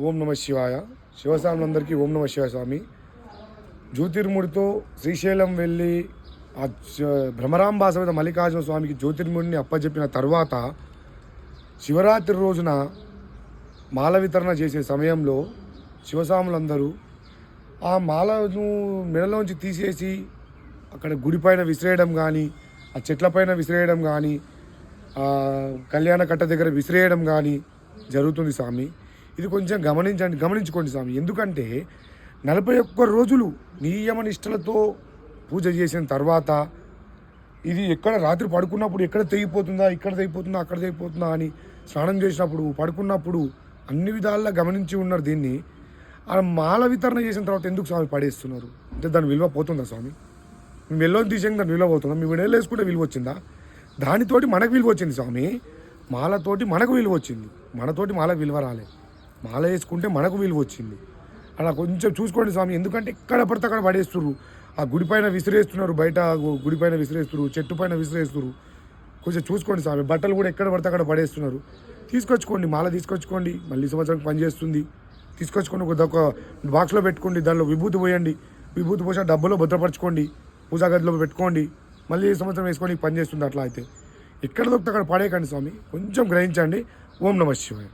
ఓం నమ శివాయ. శివస్వాములందరికీ ఓం నమ శివాయ స్వామి. జ్యోతిర్ముడితో శ్రీశైలం వెళ్ళి ఆ చ- భ్రమరాంబ సమేత మల్లికార్జున స్వామికి జ్యోతిర్ముడిని అప్పచెప్పిన తర్వాత శివరాత్రి రోజున మాల వితరణ చేసే సమయంలో శివస్వాములందరూ ఆ మాలను మెడలోంచి తీసేసి అక్కడ గుడిపైన విసిరేయడం కానీ ఆ చెట్లపైన విసిరేయడం కానీ కళ్యాణ కట్ట దగ్గర విసిరేయడం కానీ జరుగుతుంది స్వామి. ఇది కొంచెం గమనించండి గమనించుకోండి స్వామి. ఎందుకంటే నలభై ఒక్క రోజులు నియమ నిష్టలతో పూజ చేసిన తర్వాత ఇది ఎక్కడ రాత్రి పడుకున్నప్పుడు ఎక్కడ తెగిపోతుందా ఇక్కడ తెగిపోతుందా అక్కడ తెగిపోతుందా అని స్నానం చేసినప్పుడు పడుకున్నప్పుడు అన్ని విధాలుగా గమనించి ఉన్నారు దీన్ని. ఆ మాల వితరణ చేసిన తర్వాత ఎందుకు స్వామి పడేస్తున్నారు? అంటే దాని విలువ పోతుందా స్వామి? మేము వెళ్ళని తీసేయంగా దాని విలువ పోతుందా? మేము నెలలు వేసుకుంటే విలువ వచ్చిందా? దానితోటి మనకు విలువ వచ్చింది స్వామి. మాలతోటి మనకు విలువ వచ్చింది. మనతోటి మాలకు విలువ రాలేదు. మాల వేసుకుంటే మనకు విలువ వచ్చింది. అలా కొంచెం చూసుకోండి స్వామి ఎందుకంటే ఎక్కడ పడితే అక్కడ పడేస్తున్నారు ఆ గుడి పైన విసిరేస్తున్నారు బయట గుడి పైన విసిరేస్తున్నారు చెట్టు పైన విసిరేస్తున్నారు కొంచెం చూసుకోండి స్వామి బట్టలు కూడా ఎక్కడ పడితే అక్కడ పడేస్తున్నారు. తీసుకొచ్చుకోండి మాల తీసుకొచ్చుకోండి మళ్ళీ సంవత్సరానికి పనిచేస్తుంది తీసుకొచ్చుకొని ఒక ఒక బాక్స్లో పెట్టుకోండి దానిలో విభూతి పోయండి. విభూతి పోసి డబ్బులో భద్రపరచుకోండి పూజా గదిలో పెట్టుకోండి. మళ్ళీ సంవత్సరం వేసుకొని పనిచేస్తుంది అట్లా అయితే. ఎక్కడ దొరికితే అక్కడ పడేయకండి స్వామి కొంచెం గ్రహించండి. ఓం నమ శివాయ.